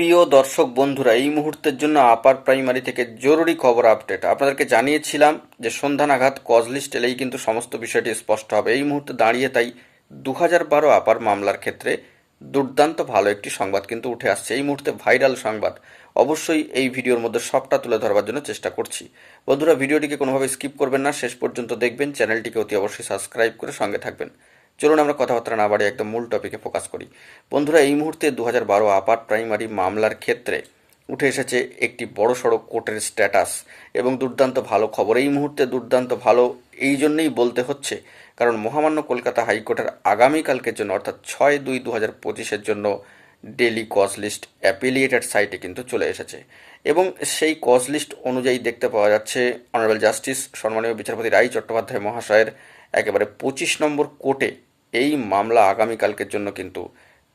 প্রিয় দর্শক বন্ধুরা, এই মুহূর্তের জন্য আপার প্রাইমারি থেকে জরুরি খবর আপডেট। আপনাদেরকে জানিয়েছিলাম যে সন্ধ্যা নাগাদ কজ লিস্ট এলেই কিন্তু সমস্ত বিষয়টি স্পষ্ট হবে। এই মুহূর্তে দাঁড়িয়ে তাই দু হাজার বারো আপার মামলার ক্ষেত্রে দুর্দান্ত ভালো একটি সংবাদ কিন্তু উঠে আসছে। এই মুহূর্তে ভাইরাল সংবাদ। অবশ্যই এই ভিডিওর মধ্যে সবটা তুলে ধরবার জন্য চেষ্টা করছি। বন্ধুরা, ভিডিওটিকে কোনোভাবে স্কিপ করবেন না। শেষ পর্যন্ত দেখবেন। চ্যানেলটিকে অতি অবশ্যই সাবস্ক্রাইব করে সঙ্গে থাকবেন। চলুন আমরা কথাবার্তা না বাড়ি একদম মূল টপিকে ফোকাস করি। বন্ধুরা, এই মুহূর্তে দু হাজার বারো আপার প্রাইমারি মামলার ক্ষেত্রে উঠে এসেছে একটি বড় সড়ো কোর্টের স্ট্যাটাস এবং দুর্দান্ত ভালো খবর। এই মুহূর্তে দুর্দান্ত ভালো এই জন্যেই বলতে হচ্ছে, কারণ মহামান্য কলকাতা হাইকোর্টের আগামীকালকের জন্য, অর্থাৎ ছয় দুই দু হাজার পঁচিশের জন্য ডেলি কজ লিস্ট অ্যাপিলিয়েটেড সাইটে কিন্তু চলে এসেছে। এবং সেই কজ লিস্ট অনুযায়ী দেখতে পাওয়া যাচ্ছে অনারেবল জাস্টিস সম্মানীয় বিচারপতি রায় চট্টোপাধ্যায় মহাশয়ের একেবারে পঁচিশ নম্বর কোর্টে এই মামলা আগামীকালকের জন্য কিন্তু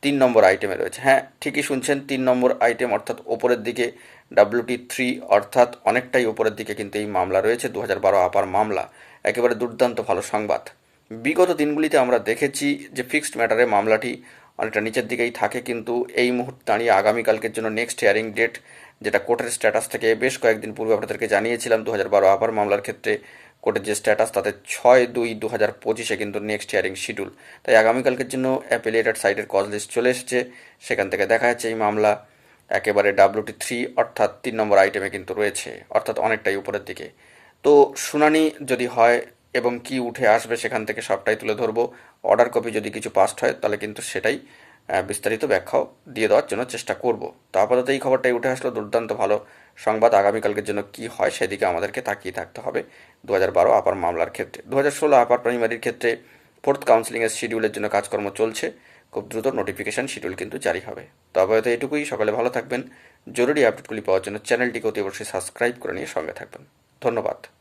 তিন নম্বর আইটেমে রয়েছে। হ্যাঁ ঠিকই শুনছেন, তিন নম্বর আইটেম অর্থাৎ ওপরের দিকে ডাব্লিউটি থ্রি অর্থাৎ অনেকটাই ওপরের দিকে কিন্তু এই মামলা রয়েছে দু হাজার বারো আপার মামলা। একেবারে দুর্দান্ত, ভালো সংবাদ। বিগত দিনগুলিতে আমরা দেখেছি যে ফিক্সড ম্যাটারে মামলাটি অনেকটা নিচের দিকেই থাকে, কিন্তু এই মুহূর্তে দাঁড়িয়ে আগামীকালকের জন্য নেক্সট হিয়ারিং ডেট যেটা কোর্টের স্ট্যাটাস থেকে বেশ কয়েকদিন পূর্বে আপনাদেরকে জানিয়েছিলাম দু হাজার বারো আপার মামলার ক্ষেত্রে কোর্টের যে স্ট্যাটাস তাতে ছয় দুই দু হাজার পঁচিশে কিন্তু নেক্সট হিয়ারিং শিডিউল তাই আগামীকালকের জন্য অ্যাপিলিয়েটেড সাইটের কজ লিস্ট চলে এসেছে। সেখান থেকে দেখা যাচ্ছে এই মামলা একেবারে ডাব্লিউটি থ্রি অর্থাৎ তিন নম্বর আইটেমে কিন্তু রয়েছে, অর্থাৎ অনেকটাই উপরের দিকে। তো শুনানি যদি হয় এবং কি উঠে আসবে সেখান থেকে সবটাই তুলে ধরবো। অর্ডার কপি যদি কিছু পাস্ট হয়, তাহলে কিন্তু সেটাই বিস্তারিত ব্যাখ্যাও দিয়ে দেওয়ার জন্য চেষ্টা করব। তো আপাতত এই খবরটাই উঠে আসলো। দুর্দান্ত ভালো সংবাদ। আগামীকালকের জন্য কি হয় সেদিকে আমাদেরকে তাকিয়ে থাকতে হবে। দু হাজার বারো আপার মামলার ক্ষেত্রে দু হাজার ষোলো আপার প্রাইমারির ক্ষেত্রে ফোর্থ কাউন্সিলিংয়ের শিডিউলের জন্য কাজকর্ম চলছে। খুব দ্রুত নোটিফিকেশান শিডিউল কিন্তু জারি হবে। তো আপাতত এটুকুই। সকালে ভালো থাকবেন। জরুরি আপডেটগুলি পাওয়ার জন্য চ্যানেলটিকে অতি অবশ্যই সাবস্ক্রাইব করে নিয়ে সঙ্গে থাকবেন। ধন্যবাদ।